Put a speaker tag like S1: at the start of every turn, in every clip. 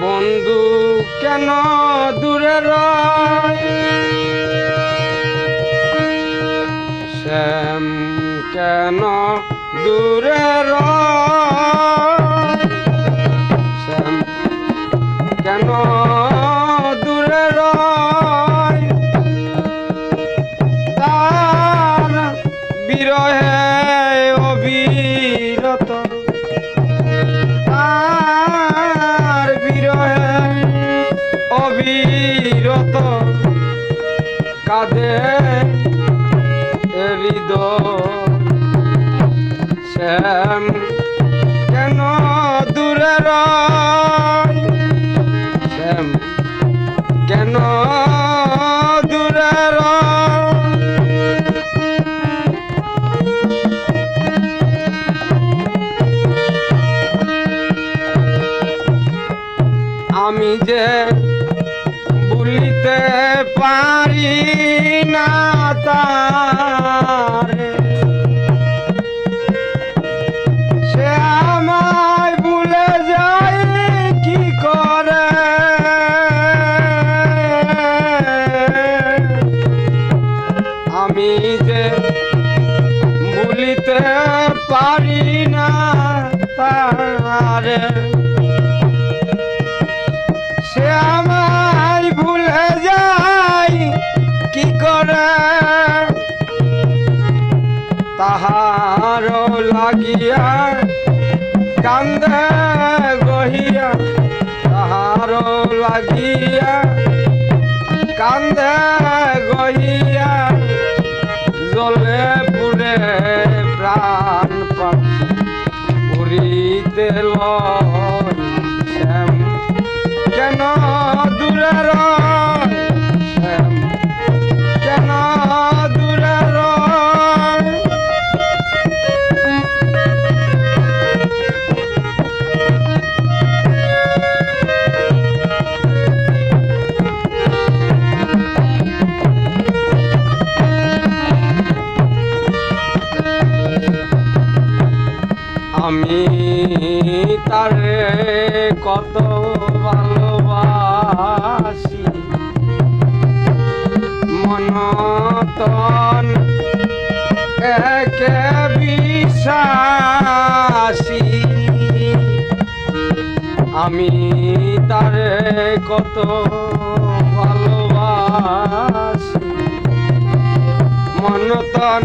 S1: বন্ধু কেন দূরে শ্যাম কেন দূরে শ্যাম কেন দূরে তার বিরহে শ্যাম কেন দূরে শ্যাম কেন দূরে আমি যে বলিতে পারি না তারে পারি না তারে সে আমায় ভুলে যায়, কি করে? তাহার লাগিয়া কান্দে গহিয়া তাহার লাগিয়া কান্দে গহিয়া শ্যাম কেন দূরে আমি তারে কত ভালোবাসি। মনতন একে বিশ্বাসী। আমি তারে কত ভালোবাসি। মনতন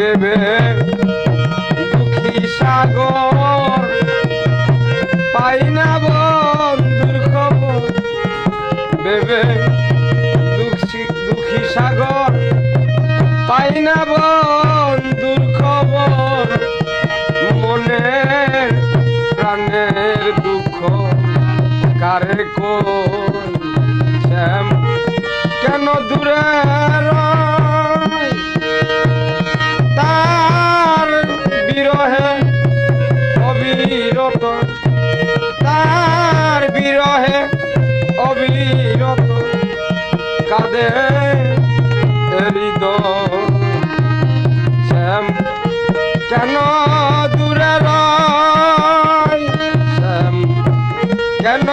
S1: বেবে দুঃখী সাগর। পাই না বন্ধুর খবর। বেবে দুঃখী দুঃখী সাগর। পাই না বন্ধুর খবর। মনের প্রাণের দুঃখ কারে কই কেন দূরে কেন